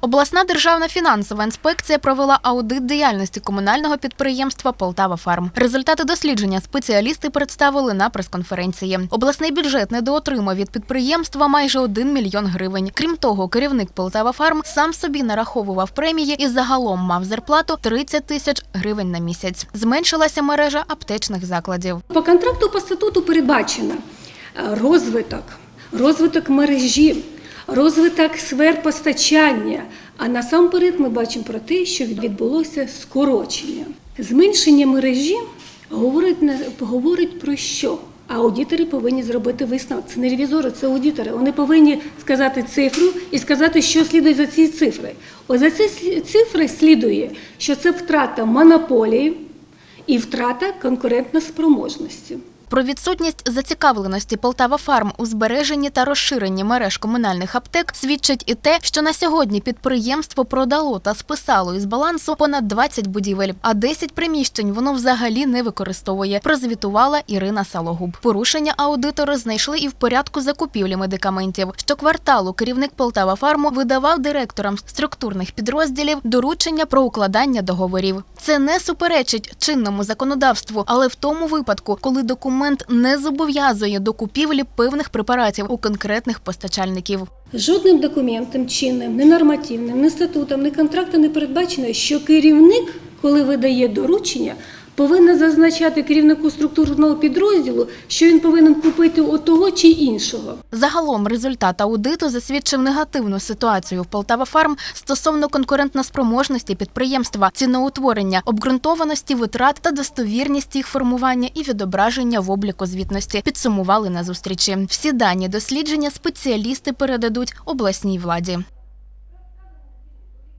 Обласна державна фінансова інспекція провела аудит діяльності комунального підприємства Полтава Фарм. Результати дослідження спеціалісти представили на прес-конференції. Обласний бюджет недоотримав від підприємства майже 1 мільйон гривень. Крім того, керівник Полтава Фарм сам собі нараховував премії і загалом мав зарплату 30 тисяч гривень на місяць. Зменшилася мережа аптечних закладів. По контракту по статуту передбачено е, розвиток, розвиток мережі, розвиток сфер постачання. А насамперед ми бачимо про те, що відбулося скорочення. Зменшення мережі говорить, говорить про що? Аудитори повинні зробити висновок. Це не ревізори, це аудитори. Вони повинні сказати цифру і сказати, що слідує за ці цифри. Ось за ці цифри слідує, що це втрата монополії і втрата конкурентноспроможності. Про відсутність зацікавленості Полтава Фарм у збереженні та розширенні мереж комунальних аптек свідчить і те, що на сьогодні підприємство продало та списало із балансу понад 20 будівель, а 10 приміщень воно взагалі не використовує. Прозвітувала Ірина Салогуб. Порушення аудитори знайшли і в порядку закупівлі медикаментів. Щокварталу керівник Полтава Фарму видавав директорам структурних підрозділів доручення про укладання договорів. Це не суперечить чинному законодавству, але в тому випадку, коли документ не зобов'язує до купівлі певних препаратів у конкретних постачальників. Жодним документом чинним, не нормативним, не статутом, не контрактом не передбачено, що керівник, коли видає доручення, повинен зазначати керівнику структурного підрозділу, що він повинен купити от того чи іншого. Загалом результат аудиту засвідчив негативну ситуацію в Полтава Фарм стосовно конкурентноспроможності підприємства, ціноутворення, обґрунтованості витрат та достовірність їх формування і відображення в обліку звітності. Підсумували на зустрічі. Всі дані дослідження спеціалісти передадуть обласній владі.